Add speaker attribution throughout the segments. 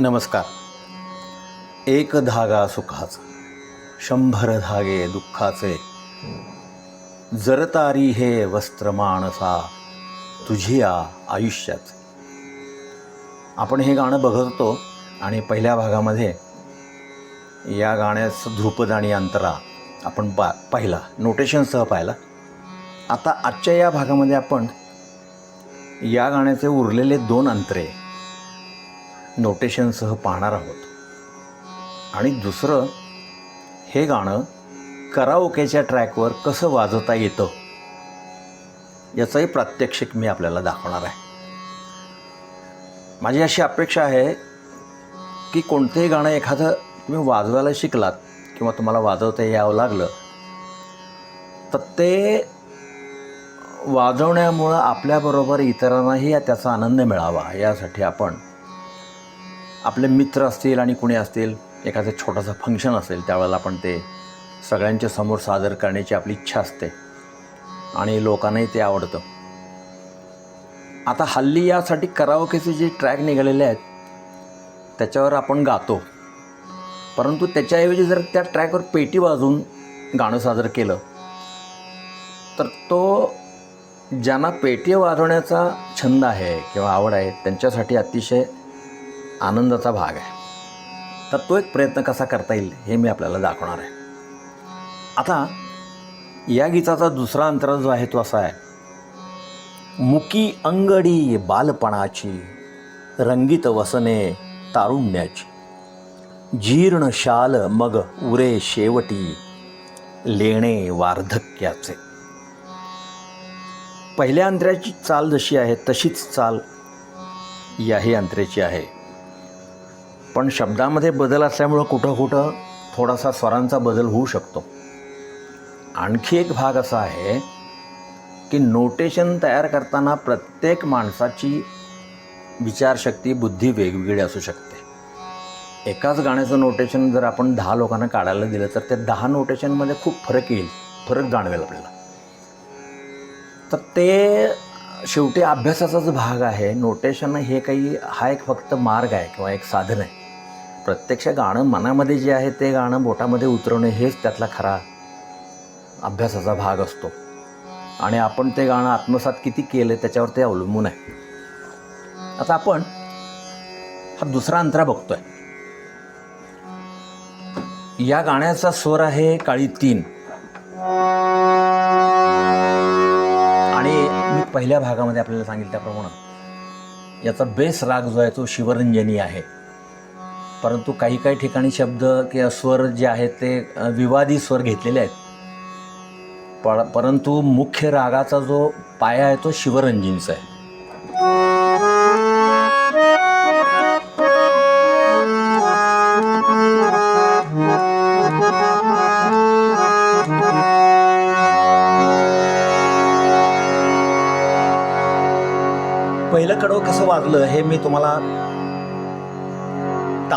Speaker 1: नमस्कार. एक धागा सुखाचा शंभर धागे दुःखाचे. जरतारी हे वस्त्र माणसा तुझिया आयुष्याचे. आपण हे गाणं बघत होतो आणि पहिल्या भागामध्ये या गाण्याचं ध्रुपद आणि अंतरा आपण पा पाहिला नोटेशनसह पाहिला. आता आजच्या या भागामध्ये आपण या गाण्याचे उरलेले दोन अंतरे नोटेशनसह पाहणार आहोत. आणि दुसरं हे गाणं कराओकेच्या ट्रॅकवर कसं वाजवता येतं याचंही प्रात्यक्षिक मी आपल्याला दाखवणार आहे. माझी अशी अपेक्षा आहे की कोणतेही गाणं एखादं तुम्ही वाजवायला शिकलात किंवा तुम्हाला वाजवता यावं लागलं तर ते वाजवण्यामुळं आपल्याबरोबर इतरांनाही त्याचा आनंद मिळावा यासाठी आपण आपले मित्र असतील आणि कुणी असतील एखादं छोटासा फंक्शन असेल त्यावेळेला आपण ते सगळ्यांच्या समोर सादर करण्याची आपली इच्छा असते. आणि लोकांनाही ते आवडतं. आता हल्ली यासाठी कराओकेचे जे ट्रॅक निघालेले आहेत त्याच्यावर आपण गातो. परंतु त्याच्याऐवजी जर त्या ट्रॅकवर पेटी वाजवून गाणं सादर केलं तर तो ज्यांना पेटी वाजवण्याचा छंद आहे किंवा आवड आहे त्यांच्यासाठी अतिशय आनंदाचा भाग आहे. तर तो एक प्रयत्न कसा करता येईल हे मी आपल्याला दाखवणार आहे. आता या गीताचा दुसरा अंतरा जो आहे तो असा आहे. मुकी अंगडी बालपणाची रंगीत वसने तारुण्याची. जीर्ण शाल मग उरे शेवटी लेणे वार्धक्याचे. पहिल्या अंतऱ्याची चाल जशी आहे तशीच चाल याही अंतऱ्याची आहे. पण शब्दामध्ये बदल असल्यामुळं कुठं कुठं थोडासा स्वरांचा बदल होऊ शकतो. आणखी एक भाग असा आहे की नोटेशन तयार करताना प्रत्येक माणसाची विचारशक्ती बुद्धी वेगवेगळी असू शकते. एकाच गाण्याचं नोटेशन जर आपण दहा लोकांना काढायला दिलं तर त्या दहा नोटेशनमध्ये खूप फरक येईल फरक जाणवेल आपल्याला. तर ते शेवटी अभ्यासाचाच भाग आहे. नोटेशन हे काही हा एक फक्त मार्ग आहे किंवा एक साधन आहे. प्रत्यक्ष गाणं मनामध्ये जे आहे ते गाणं बोटामध्ये उतरवणे हेच त्यातला खरा अभ्यासाचा भाग असतो. आणि आपण ते गाणं आत्मसात किती केलं त्याच्यावर ते अवलंबून आहे. आता आपण हा दुसरा अंतरा बघतोय. या गाण्याचा स्वर आहे काळी तीन. आणि मी पहिल्या भागामध्ये आपल्याला सांगितल्याप्रमाणे याचा बेस राग जो आहे तो शिवरंजनी आहे. परंतु काही काही ठिकाणी शब्द किंवा स्वर जे आहेत ते विवादी स्वर घेतलेले आहेत. प परंतु मुख्य रागाचा जो पाया आहे तो शिवरंजींचा आहे. पहिलं कडवं कसं वाजलं हे मी तुम्हाला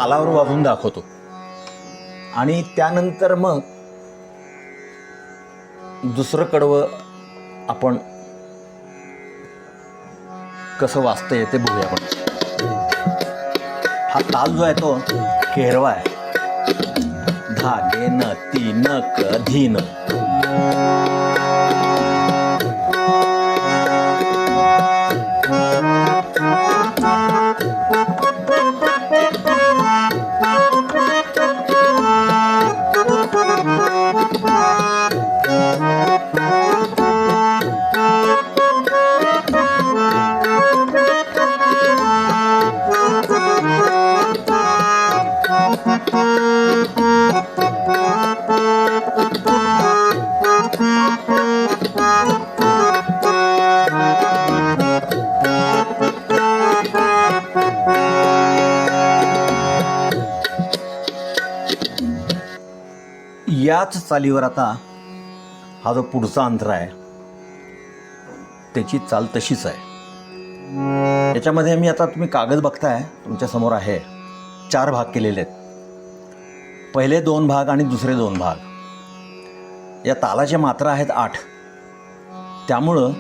Speaker 1: तालावर वाहून दाखवतो. आणि त्यानंतर मग दुसरं कडवं आपण कसं वाचतंय ते बघूया आपण. हा ताल जो आहे तो केरवा आहे. धागे न तीन न. त्याच चालीवर आता हा जो पुढचा अंतर आहे त्याची चाल तशीच आहे. याच्यामध्ये मी आता तुम्ही कागद बघताय तुमच्यासमोर आहे. चार भाग केलेले आहेत. पहिले दोन भाग आणि दुसरे दोन भाग. या तालाच्या मात्रा आहेत आठ. त्यामुळं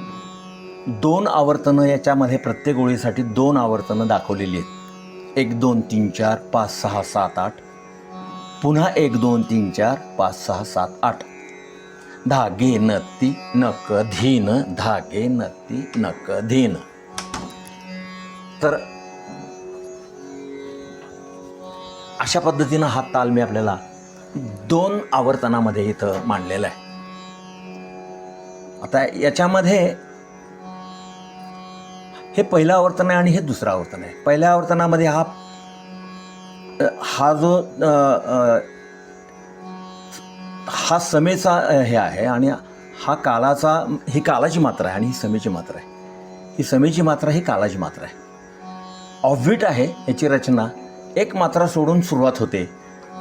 Speaker 1: दोन आवर्तनं याच्यामध्ये प्रत्येक ओळीसाठी दोन आवर्तनं दाखवलेली आहेत. एक दोन तीन चार पाच सहा सात आठ. पुन्हा एक दोन तीन चार पाच सहा सात आठ. धागे नत्ती नक धीन धागे नत्ती नक धीन. तर अशा पद्धतीनं हा ताल मी आपल्याला दोन आवर्तनामध्ये इथं मांडलेला आहे. आता याच्यामध्ये हे पहिलं आवर्तन आहे आणि हे दुसरं आवर्तन आहे. पहिल्या आवर्तनामध्ये हा हा जो हा समेचा हे आहे आणि हा कालाचा ही कालाची मात्रा आहे आणि ही समेची मात्रा आहे. ही समेची मात्रा ही कालाची मात्रा आहे. ऑब्विट आहे याची रचना. एक मात्रा सोडून सुरुवात होते.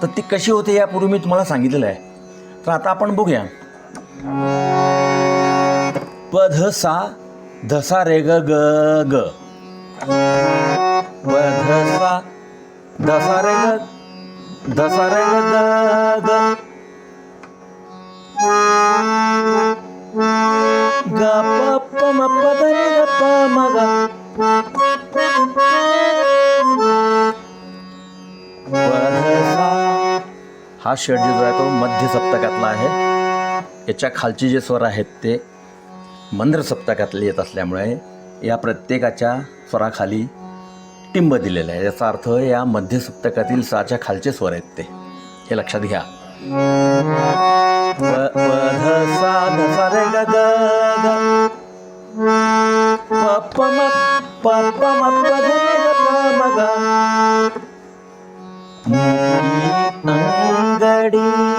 Speaker 1: तर ती कशी होते यापूर्वी मी तुम्हाला सांगितलेलं आहे. तर आता आपण बघूया. पध सा धसा रे ग ग ग. सा धसा रे ग ग ग प प ध रे ग प म ग. हा षड जो आहे तो मध्य सप्तकातला आहे. याच्या खालचे जे स्वर आहेत ते मंद्र सप्तकातले येत असल्यामुळे या प्रत्येकाच्या स्वराखाली टिंब दिलेलं आहे. याचा अर्थ या मध्य सप्तकातील साच्या खालचे स्वर आहेत ते. हे लक्षात घ्या. प- रे ग ग ध अंगडी.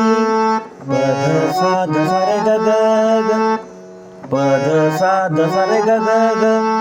Speaker 1: पध सा ध गग रे ग.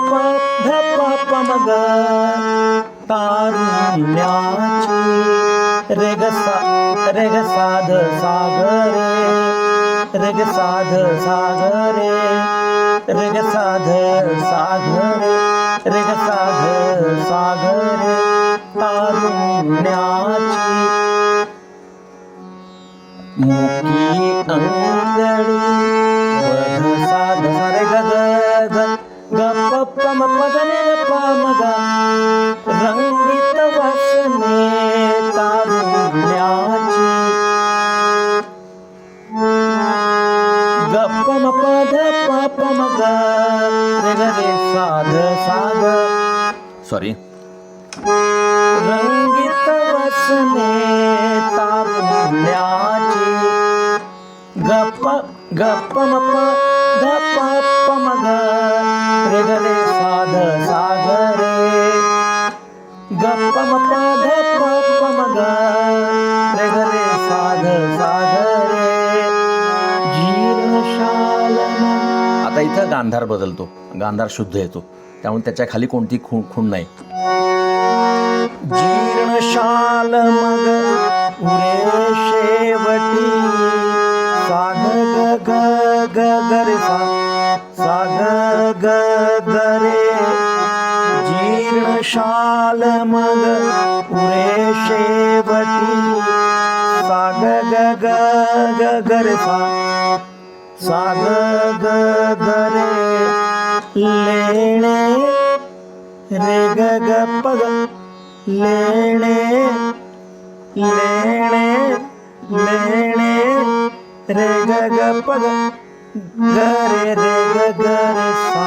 Speaker 1: प ध प प म ग तारुण्याची रेग सा रेग साध सागरे. रेग साध सागरे. रेग साध सागरे. रेग साध सागरे तारुण्याची मुखी अंगडी. प प म प ध नि ग प म ग रंगीत वसने तारुण्याची. ग प म प ध प प म ग साध साध. सॉरी रंगीत वसने तारुण्याची. गप गप म प ध प प म ग म ध प प म ग रे ग रे रे आता इथं गांधार बदलतो. गांधार शुद्ध येतो. त्यामुळे त्याच्याखाली कोणती खूण खूण नाही. जीर्णशाल मग उरे शेवटी. साग ग ग ग ग रे सा साग ग ग रे शालमग शाल पूरे सा सागगरसागगरे लेणे रे गगपेणे लेण लेणे लेणे रे गगप गरे रे गगरसा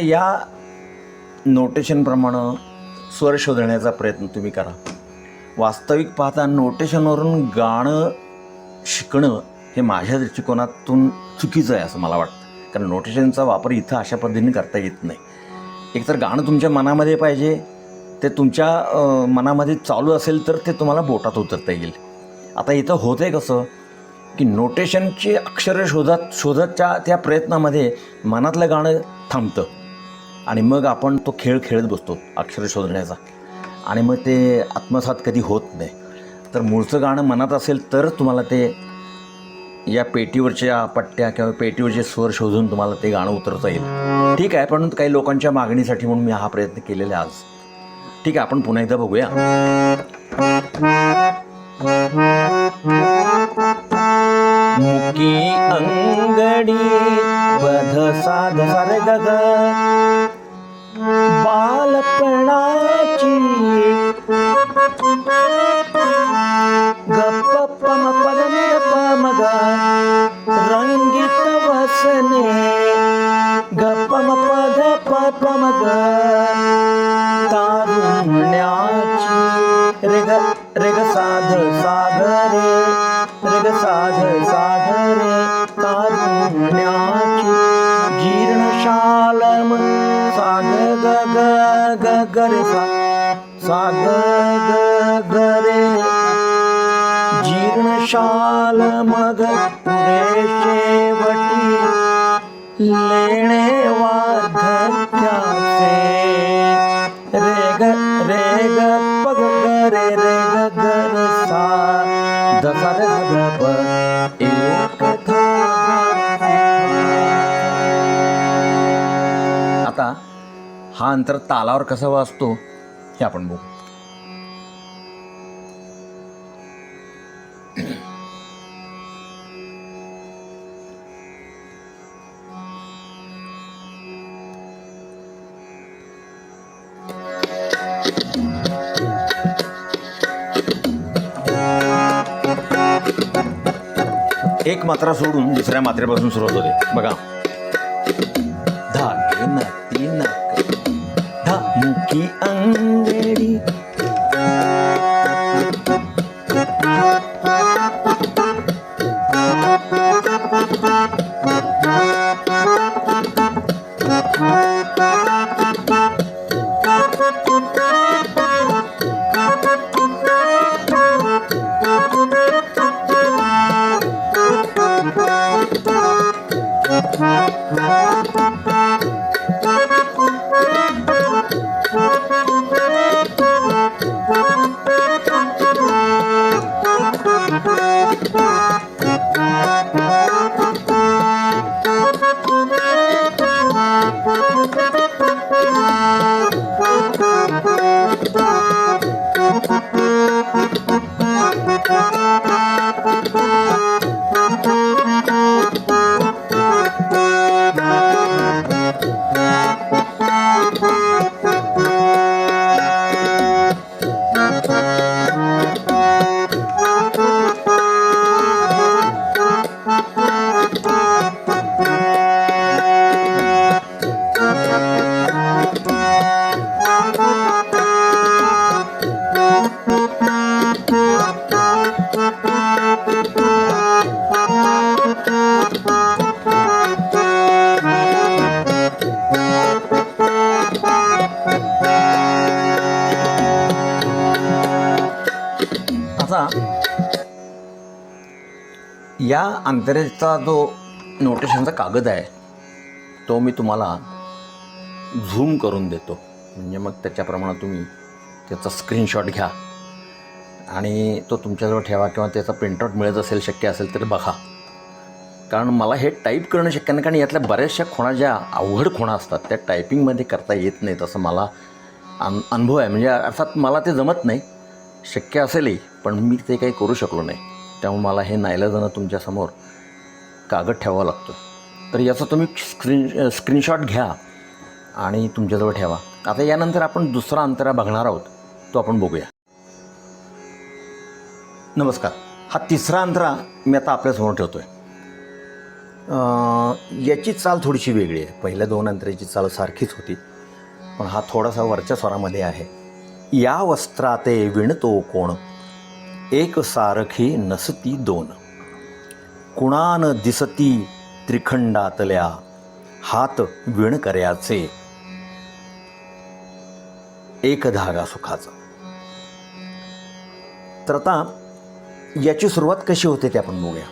Speaker 1: या नोटेशनप्रमाणे स्वर शोधण्याचा प्रयत्न तुम्ही करा. वास्तविक पाहता नोटेशनवरून गाणं शिकणं हे माझ्या दृष्टिकोनातून चुकीचं आहे असं मला वाटतं. कारण नोटेशनचा वापर इथं अशा पद्धतीने करता येत नाही. एकतर गाणं तुमच्या मनामध्ये पाहिजे ते तुमच्या मनामध्ये चालू असेल तर ते तुम्हाला बोटात उतरता येईल. आता इथं होतं आहे कसं की नोटेशनची अक्षरं शोधत शोधतच्या त्या प्रयत्नामध्ये मनातलं गाणं थांबतं. आणि मग आपण तो खेळ खेळत बसतो अक्षर शोधण्याचा. आणि मग ते आत्मसात कधी होत नाही. तर मूळचं गाणं मनात असेल तर तुम्हाला ते या पेटीवरच्या पट्ट्या किंवा पेटीवरचे स्वर शोधून तुम्हाला ते गाणं उतरता येईल. ठीक आहे पण काही लोकांच्या मागणीसाठी म्हणून मी हा प्रयत्न केलेला आज. ठीक आहे आपण पुन्हा एकदा बघूया. साध सागर मृग साध साध रे तारुण्याची जीर्ण शालम साग ग ग ग सा साग ग जीर्णशाल मग पुरे शेवटी लेणे वा हा अंतर तालावर कसा वाचतो हे आपण बघू. एक मात्रा सोडून दुसऱ्या मात्रेपासून सुरुवात होते. बघा. अंतरेचा जो नोटेशनचा कागद आहे तो मी तुम्हाला झूम करून देतो. म्हणजे मग त्याच्याप्रमाणे तुम्ही त्याचा स्क्रीनशॉट घ्या. आणि तो तुमच्याजवळ ठेवा किंवा त्याचा प्रिंटआउट मिळत असेल शक्य असेल तर बघा. कारण मला हे टाईप करणं शक्य नाही कारण यातल्या बऱ्याचशा खुणा ज्या अवघड खुणा असतात त्या टायपिंगमध्ये करता येत नाहीत असं मला अन अनुभव आहे. म्हणजे अर्थात मला ते जमत नाही. शक्य असेलही पण मी ते काही करू शकलो नाही. त्यामुळे मला हे नाईलाजानं तुमच्यासमोर कागद ठेवावा लागतो तर याचा तुम्ही स्क्रीन स्क्रीनशॉट घ्या आणि तुमच्याजवळ ठेवा. आता यानंतर आपण दुसरा अंतरा बघणार आहोत. तो आपण बघूया. नमस्कार. हा तिसरा अंतरा मी आता आपल्यासमोर ठेवतो आहे याची चाल थोडीशी वेगळी आहे. पहिल्या दोन अंतराची चाल सारखीच होती. पण हा थोडासा वरच्या स्वरामध्ये आहे. या वस्त्राते विणतो कोण? एक सारखी नसती दोन. कुणान दिसती त्रिखंडातल्या हात विणकऱ्याचे. एक धागा सुखाचा. तर आता याची सुरुवात कशी होते ते आपण बघूया.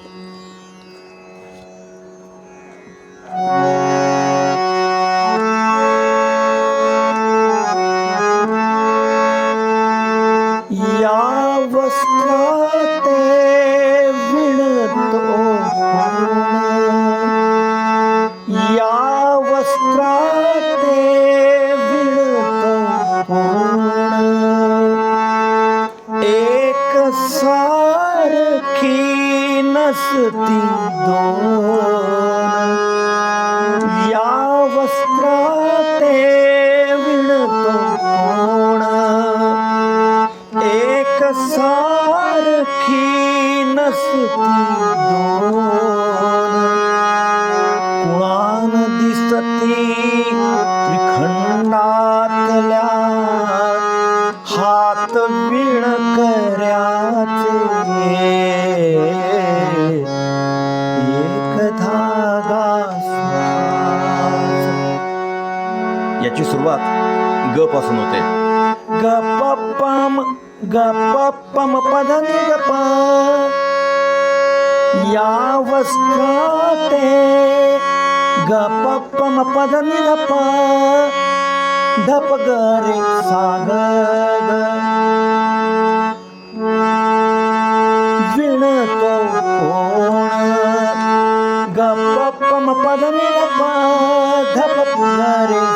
Speaker 1: सती त्रिखंडातल्या हात विण कर्याचे. एक धागा याची सुरुवात ग पासून होते. ग प पम ग प पम पद ग प. या वस्त्राते ग प पम पद नि ग प धप ग रे सा ग ग विणतो कोण ग प पम पद नि ग प धप ग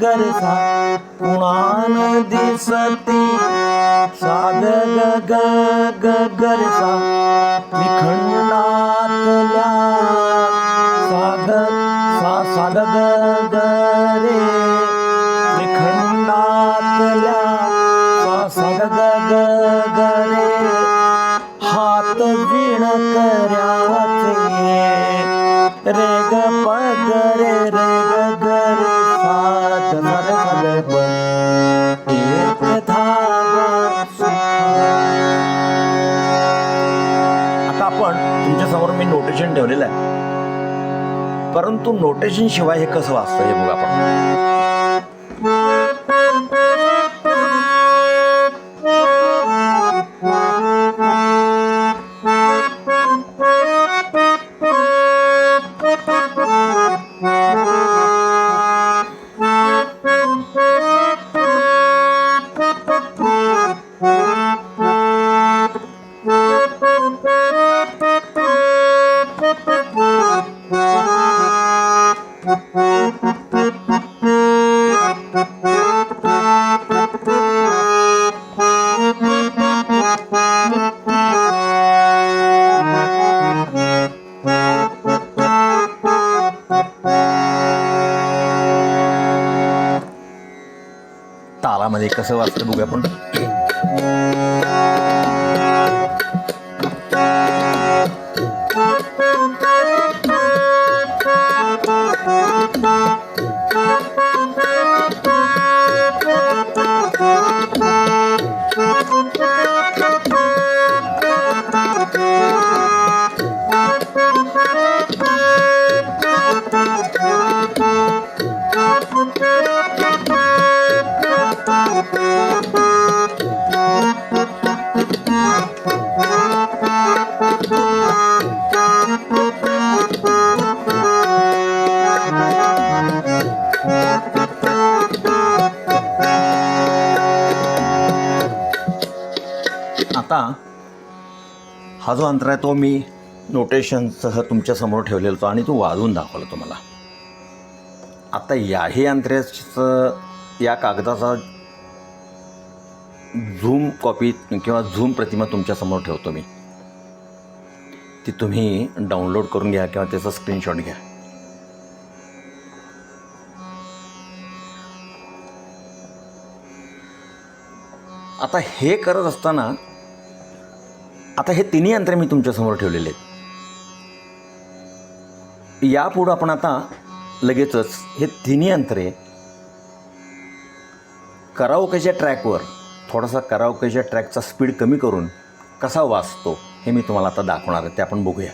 Speaker 1: गरसा रे कुणान दिसती। साध ग ग ग ग सा त्रिखंडातल्या ग परंतु नोटेशन शिवाय हे कसं वाचतं हे बघा आपण. तालामध्ये कसं वाचतं हा जो अंतर आहे तो मी नोटेशनसह तुमच्यासमोर ठेवलेला होता आणि तो वाजवून दाखवला तुम्हाला. आता याही अंतऱ्याचं या कागदाचा झूम कॉपी किंवा झूम प्रतिमा तुमच्यासमोर ठेवतो मी. ती तुम्ही डाउनलोड करून घ्या किंवा त्याचा स्क्रीनशॉट घ्या. आता हे करत असताना आता हे तिन्ही यंत्रे मी तुमच्यासमोर ठेवलेले आहेत. यापुढं आपण आता लगेचच हे तिन्ही यंत्रे कराओकेच्या ट्रॅकवर थोडासा कराओकेच्या ट्रॅकचा स्पीड कमी करून कसा वाचतो हे मी तुम्हाला आता दाखवणार आहे ते आपण बघूया.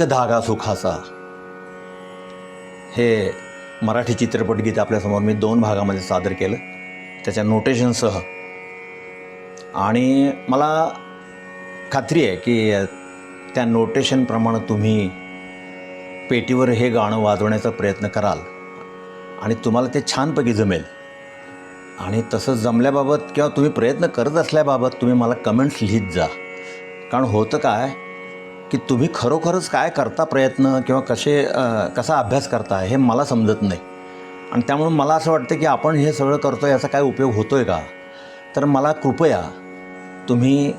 Speaker 1: एक धागा सुखाचा. हे मराठी चित्रपटगीत आपल्यासमोर मी दोन भागामध्ये सादर केलं. त्याच्या नोटेशनसह आणि मला खात्री आहे की त्या नोटेशनप्रमाणे तुम्ही पेटीवर हे गाणं वाजवण्याचा प्रयत्न कराल. आणि तुम्हाला ते छानपैकी जमेल. आणि तसं जमल्याबाबत किंवा तुम्ही प्रयत्न करत असल्याबाबत तुम्ही मला कमेंट्स लिहित जा. कारण होतं काय? की तुम्ही खरोखरच काय करता प्रयत्न किंवा कसे कसा अभ्यास करता हे मला समजत नाही. आणि त्यामुळे मला असं वाटतं की आपण हे सगळं करतो याचा काय उपयोग होतो आहे का? तर मला कृपया तुम्ही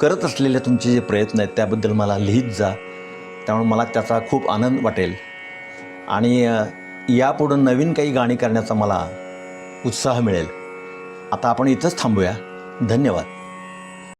Speaker 1: करत असलेले तुमचे जे प्रयत्न आहेत त्याबद्दल मला लिहित जा. त्यामुळे मला त्याचा खूप आनंद वाटेल. आणि यापुढं नवीन काही गाणी करण्याचा मला उत्साह मिळेल. आता आपण इथंच थांबूया. धन्यवाद.